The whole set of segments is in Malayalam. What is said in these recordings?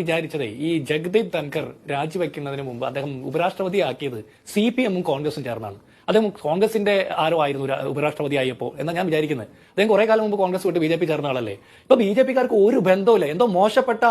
വിചാരിച്ചതേ ഈ ജഗദീപ് ധൻകർ രാജിവെക്കുന്നതിന് മുമ്പ് അദ്ദേഹം ഉപരാഷ്ട്രപതി ആക്കിയത് സി പി എമ്മും കോൺഗ്രസും ചേർന്നാണ്. അദ്ദേഹം കോൺഗ്രസിന്റെ ആരോ ആയിരുന്നു ഉപരാഷ്ട്രപതി ആയപ്പോൾ എന്നാണ് ഞാൻ വിചാരിക്കുന്നത് അദ്ദേഹം കുറെ കാലം മുമ്പ് കോൺഗ്രസ് വിട്ട് ബി ജെ പി ചേർന്ന ആളല്ലേ. ഇപ്പൊ ബി ജെ പിക്കാർക്ക് ഒരു ബന്ധവുമില്ല. എന്തോ മോശപ്പെട്ട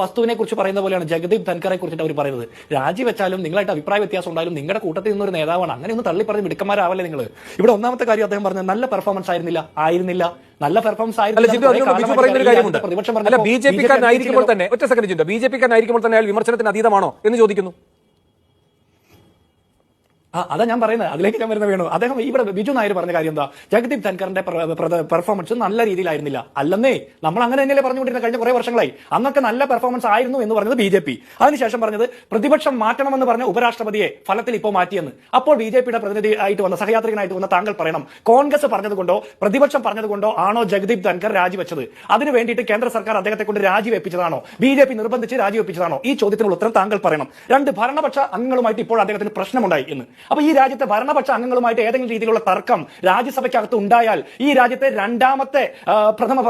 വസ്തുവിനെ കുറിച്ച് പറയുന്ന പോലെയാണ് ജഗദീപ് ധൻകറെ കുറിച്ചിട്ട് അവർ പറയുന്നത്. രാജിവെച്ചാലും നിങ്ങളായിട്ട് അഭിപ്രായ വ്യത്യാസം ഉണ്ടായാലും നിങ്ങളുടെ കൂട്ടത്തിൽ നിന്നൊരു നേതാവാണ്. അങ്ങനെ ഒന്ന് തള്ളി പറഞ്ഞ് മിടുക്കന്മാരാവല്ലേ നിങ്ങൾ ഇവിടെ ഒന്നാമത്തെ കാര്യം അദ്ദേഹം പറഞ്ഞത് നല്ല പെർഫോമൻസ് ആയിരുന്നില്ല. ആയിരുന്നില്ല. നല്ല പെർഫോമൻസ് ആയിരുന്നില്ല പ്രതിപക്ഷം ബി ജെ പിക്കാരനായിരിക്കുമ്പോൾ തന്നെ ഒറ്റ സെക്കൻഡ് ബി ജെ പിക്കാരനായിരിക്കുമ്പോൾ തന്നെ അയാൾ വിമർശനത്തിന് അതീതമാണോ എന്ന് ചോദിക്കുന്നു. ആ അതാ ഞാൻ പറയുന്നത്. അതിലേക്ക് ഞാൻ വരുന്ന വേണു. അദ്ദേഹം ഇവിടെ ബിജു നായർ പറഞ്ഞ കാര്യം എന്താ? ജഗദീപ് ധൻകറിന്റെ പെർഫോമൻസ് നല്ല രീതിയിലായിരുന്നില്ല. അല്ലെന്നേ നമ്മൾ അങ്ങനെ തന്നെയല്ലേ പറഞ്ഞുകൊണ്ടിരുന്ന കഴിഞ്ഞ കുറെ വർഷങ്ങളായി. അന്നൊക്കെ നല്ല പെർഫോമൻസ് ആയിരുന്നു എന്ന് പറഞ്ഞത് ബി ജെ പി. അതിനുശേഷം പറഞ്ഞത് പ്രതിപക്ഷം മാറ്റണമെന്ന് പറഞ്ഞ ഉപരാഷ്ട്രപതിയെ ഫലത്തിൽ ഇപ്പോൾ മാറ്റിയെന്ന്. അപ്പോൾ ബി ജെ പിയുടെ പ്രതിനിധി ആയിട്ട് വന്ന സഹയാത്രികനായിട്ട് വന്ന താങ്കൾ പറയണം. കോൺഗ്രസ് പറഞ്ഞതുകൊണ്ടോ പ്രതിപക്ഷം പറഞ്ഞതുകൊണ്ടോ ആണോ ജഗദീപ് ധൻകർ രാജിവെച്ചത്? അതിനു വേണ്ടിയിട്ട് കേന്ദ്ര സർക്കാർ അദ്ദേഹത്തെ കൊണ്ട് രാജിവെപ്പിച്ചതാണോ? ബി ജെ പി നിർബന്ധിച്ച് രാജിവെപ്പിച്ചതാണോ? ഈ ചോദ്യത്തിനുള്ള ഉത്തരം താങ്കൾ പറയണം. രണ്ട് ഭരണപക്ഷ അംഗങ്ങളുമായിട്ട് ഇപ്പോൾ അദ്ദേഹത്തിന് പ്രശ്നമുണ്ടായി എന്ന്. അപ്പൊ ഈ രാജ്യത്തെ ഭരണപക്ഷ അംഗങ്ങളുമായിട്ട് ഏതെങ്കിലും രീതിയിലുള്ള തർക്കം രാജ്യസഭയ്ക്കകത്ത് ഉണ്ടായാൽ ഈ രാജ്യത്തെ രണ്ടാമത്തെ പ്രഥമ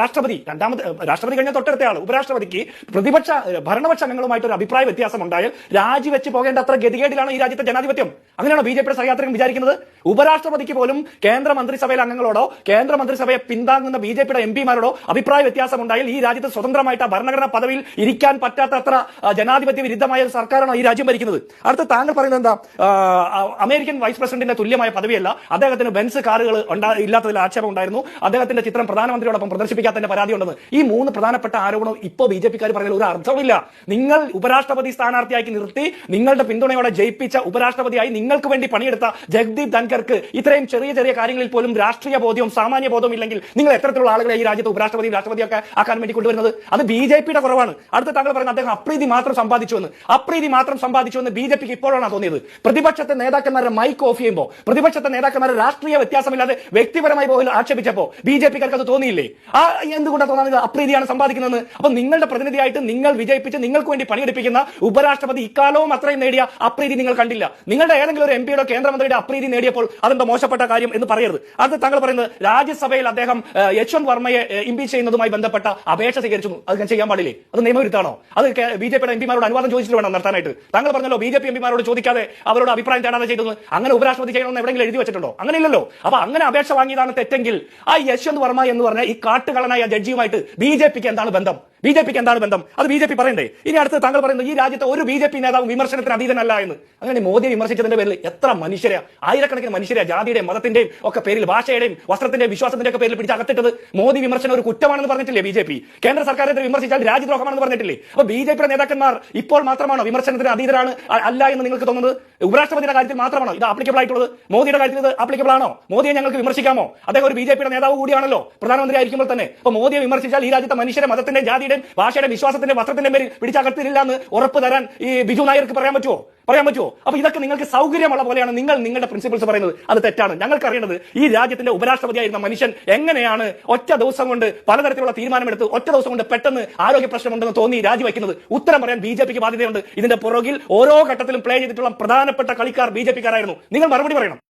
രാഷ്ട്രപതി രണ്ടാമത്തെ രാഷ്ട്രപതി കഴിഞ്ഞ തൊട്ടടുത്ത ആൾ ഉപരാഷ്ട്രപതിക്ക് പ്രതിപക്ഷ ഭരണപക്ഷ അംഗങ്ങളുമായിട്ട് ഒരു അഭിപ്രായ വ്യത്യാസം ഉണ്ടായാൽ രാജിവെച്ച് പോകേണ്ട അത്ര ഗതികേടിലാണ് ഈ രാജ്യത്തെ ജനാധിപത്യം. അങ്ങനെയാണോ ബി ജെ പിയുടെ സഹയാത്രികൾ വിചാരിക്കുന്നത്? ഉപരാഷ്ട്രപതിക്ക് പോലും കേന്ദ്ര മന്ത്രിസഭയിലെ അംഗങ്ങളോടോ കേന്ദ്ര മന്ത്രിസഭയെ പിന്താങ്ങുന്ന ബി ജെ പിയുടെ എം പിമാരോടോ അഭിപ്രായ വ്യത്യാസം ഉണ്ടായാൽ ഈ രാജ്യത്ത് സ്വതന്ത്രമായിട്ട് ഭരണഘടനാ പദവിയിൽ ഇരിക്കാൻ പറ്റാത്ത അത്ര ജനാധിപത്യ വിരുദ്ധമായ സർക്കാരാണ് ഈ രാജ്യം ഭരിക്കുന്നത്? അടുത്ത താങ്കൾ പറയുന്നത് എന്താ അമേരിക്കൻ വൈസ് പ്രസിഡന്റിന്റെ തുല്യമായ പദവിയല്ല. അദ്ദേഹത്തിന് ബെൻസ് കാറുകൾ ഇല്ലാത്തതിൽ ആക്ഷേപം ഉണ്ടായിരുന്നു. അദ്ദേഹത്തിന്റെ ചിത്രം പ്രധാനമന്ത്രിയോടൊപ്പം പ്രദർശിപ്പിക്കാത്തതിന്റെ പരാതി ഉണ്ടെന്ന് ഈ മൂന്ന് പ്രധാനപ്പെട്ട ആരോപണം ഇപ്പോൾ ബി ജെ പിക്കാർ പറഞ്ഞാൽ ഒരു അർത്ഥമില്ല നിങ്ങൾ ഉപരാഷ്ട്രപതി സ്ഥാനാർത്ഥിയാക്കി നിർത്തി നിങ്ങളുടെ പിന്തുണയോടെ ജയിപ്പിച്ച ഉപരാഷ്ട്രപതിയായി നിങ്ങൾക്ക് വേണ്ടി പണിയെടുത്ത ജഗ്ദീപ് ധൻകർക്ക് ഇത്രയും ചെറിയ ചെറിയ കാര്യങ്ങളിൽ പോലും രാഷ്ട്രീയ ബോധ്യവും സാമാന്യ ബോധവും ഇല്ലെങ്കിൽ നിങ്ങൾ എത്രത്തിലുള്ള ആളുകളെ ഈ രാജ്യത്ത് ഉപരാഷ്ട്രപതി രാഷ്ട്രപതിയൊക്കെ ആക്കാൻ വേണ്ടി കൊണ്ടുവരുന്നത്? അത് ബി ജെ പിയുടെ കുറവാണ്. അടുത്ത താങ്കൾ പറയുന്നത് അദ്ദേഹം അപ്രീതി മാത്രം സമ്പാദിച്ചു എന്ന്. അപ്രീതി മാത്രം സമ്പാദിച്ചു എന്ന് ബി ജെ പിക്ക് ഇപ്പോഴാണ് തോന്നിയത്? പ്രതിപക്ഷത്തെ നേതാക്കന്മാരെ മൈക്ക് ഓഫ് ചെയ്യുമ്പോൾ പ്രതിപക്ഷത്തെ നേതാക്കന്മാരെ രാഷ്ട്രീയ വ്യത്യാസമില്ലാതെ വ്യക്തിപരമായി പോലും ആക്ഷേപിച്ചപ്പോൾ ബി ജെ പിക്കാർക്ക് അത് തോന്നിയില്ലേ? ആ എന്തുകൊണ്ടാണ് തോന്നുന്നത് അപ്രീതിയാണ് സമ്പാദിക്കുന്നത് അപ്പൊ നിങ്ങളുടെ പ്രതിനിധിയായിട്ട് നിങ്ങൾ വിജയിപ്പിച്ച് നിങ്ങൾക്ക് വേണ്ടി പണിയെടുപ്പിക്കുന്ന ഉപരാഷ്ട്രപതി ഇക്കാലവും അത്രയും നേടിയ അപ്രീതി നിങ്ങൾ കണ്ടില്ല. നിങ്ങളുടെ ഏതെങ്കിലും ഒരു എം പിയുടെ കേന്ദ്രമന്ത്രിയുടെ അപ്രീതി നേടിയപ്പോൾ അതെന്തോ മോശപ്പെട്ട കാര്യം എന്ന് പറയരുത്. അത് താങ്കൾ പറയുന്നത് രാജ്യസഭയിൽ അദ്ദേഹം യശ്വന്ത് വർമ്മയെ ഇംപീച്ച് ചെയ്യുന്നതുമായി ബന്ധപ്പെട്ട അപേക്ഷ സ്വീകരിച്ചു അത് ചെയ്യാൻ പാടില്ലേ? അത് നിയമവിരുദ്ധാണോ അത് ബി ജെ പിയുടെ എം പിമാരോട് അനുവാദം ചോദിച്ചിട്ട് വേണം നടത്താനായിട്ട്. താങ്കൾ പറഞ്ഞല്ലോ ബി ജെ പി എം പിമാരോട് ചോദിക്കാതെ അവരോട് അഭിപ്രായം തേടാതെ ചെയ്തത്? അങ്ങനെ ഉപരാഷ്ട്രപതി ചെയ്യണമെന്ന് എവിടെയെങ്കിലും എഴുതി വെച്ചിട്ടുണ്ടോ? അങ്ങനെ ഇല്ലല്ലോ അപ്പൊ അങ്ങനെ അപേക്ഷ വാങ്ങിയതാണ് തെറ്റെങ്കിൽ ആ യശ്വന്ത് വർമ്മ എന്ന് പറഞ്ഞ ഈ കാട്ടുകളനായ ജഡ്ജിയുമായിട്ട് ബി ജെ പിക്ക് എന്താണ് ബന്ധം? ബി ജെ പിക്ക് എന്താണ് ബന്ധം? അത് ബി ജെ പി പറയണ്ടേ? ഇനി അടുത്ത് താങ്കൾ പറയുന്നത് ഈ രാജ്യത്തെ ഒരു ബി ജെ പി നേതാവ് വിമർശനത്തിന് അതീതനല്ല എന്ന്. അങ്ങനെ മോദിയെ വിമർശിച്ചതിന്റെ പേരിൽ എത്ര മനുഷ്യരെ ആയിരക്കണക്കിന് മനുഷ്യരെ ജാതിയുടെയും മതത്തിന്റെയും ഒക്കെ പേരിൽ ഭാഷയുടെയും വസ്ത്രത്തിന്റെയും വിശ്വാസത്തിന്റെ ഒക്കെ പേരിൽ പിടിച്ച് അകത്തിട്ടത് മോദി വിമർശനം ഒരു കുറ്റമാണെന്ന് പറഞ്ഞിട്ടില്ലേ ബി ജെ പി? കേന്ദ്ര സർക്കാരിനെ വിമർശിച്ചാൽ രാജ്യദ്രോഹമാണെന്ന് പറഞ്ഞിട്ടില്ലേ? അപ്പൊ ബി ജെ പിയുടെ നേതാക്കന്മാർ ഇപ്പോൾ മാത്രമാണോ വിമർശനത്തിന് അതീതരാണ് അല്ല എന്ന് നിങ്ങൾക്ക് തോന്നുന്നത്? ഉപരാഷ്ട്രപതിയുടെ കാര്യത്തിൽ മാത്രമാണോ ഇത് ആപ്ലിക്കബിൾ ആയിട്ടുള്ളത്? മോദിയുടെ കാര്യത്തിൽ ഇത് ആപ്ലിക്കബിൾ ആണോ? മോദിയെ ഞങ്ങൾക്ക് വിമർശിക്കാമോ? അദ്ദേഹം ഒരു ബി ജെ പിയുടെ നേതാവ് കൂടിയാണല്ലോ പ്രധാനമന്ത്രി ആയിരിക്കുമ്പോൾ തന്നെ. അപ്പൊ മോദിയെ വിമർശിച്ചാൽ ഈ രാജ്യത്തെ മനുഷ്യരെ മതത്തിന്റെ ജാതിയുടെയും ഭാഷയുടെ വിശ്വാസത്തിന്റെ വസ്ത്രത്തിന്റെ പേരിൽ പിടിച്ചകത്തില്ല എന്ന് ഉറപ്പ് തരാൻ ഈ ബിജു നായർക്ക് പറയാൻ പറ്റുമോ പറയാൻ പറ്റുമോ അപ്പൊ ഇതൊക്കെ നിങ്ങൾക്ക് സൗകര്യമുള്ള പോലെയാണ് നിങ്ങൾ നിങ്ങളുടെ പ്രിൻസിപ്പിൾസ് പറയുന്നത്. അത് തെറ്റാണ്. ഞങ്ങൾക്ക് അറിയേണ്ടത് ഈ രാജ്യത്തിന്റെ ഉപരാഷ്ട്രപതിയായിരുന്ന മനുഷ്യൻ എങ്ങനെയാണ് ഒറ്റ ദിവസം കൊണ്ട് പലതരത്തിലുള്ള തീരുമാനമെടുത്ത് ഒറ്റ ദിവസം കൊണ്ട് പെട്ടെന്ന് ആരോഗ്യ പ്രശ്നമുണ്ടെന്ന് തോന്നി രാജിവെക്കുന്നത്? ഉത്തരം പറയാൻ ബി ജെ പിക്ക് ബാധ്യതയുണ്ട്. ഇതിന്റെ പുറകിൽ ഓരോ ഘട്ടത്തിലും പ്ലേ ചെയ്തിട്ടുള്ള പ്രധാനപ്പെട്ട കളിക്കാർ ബി ജെ പിക്കാരായിരുന്നു. നിങ്ങൾ മറുപടി പറയണം.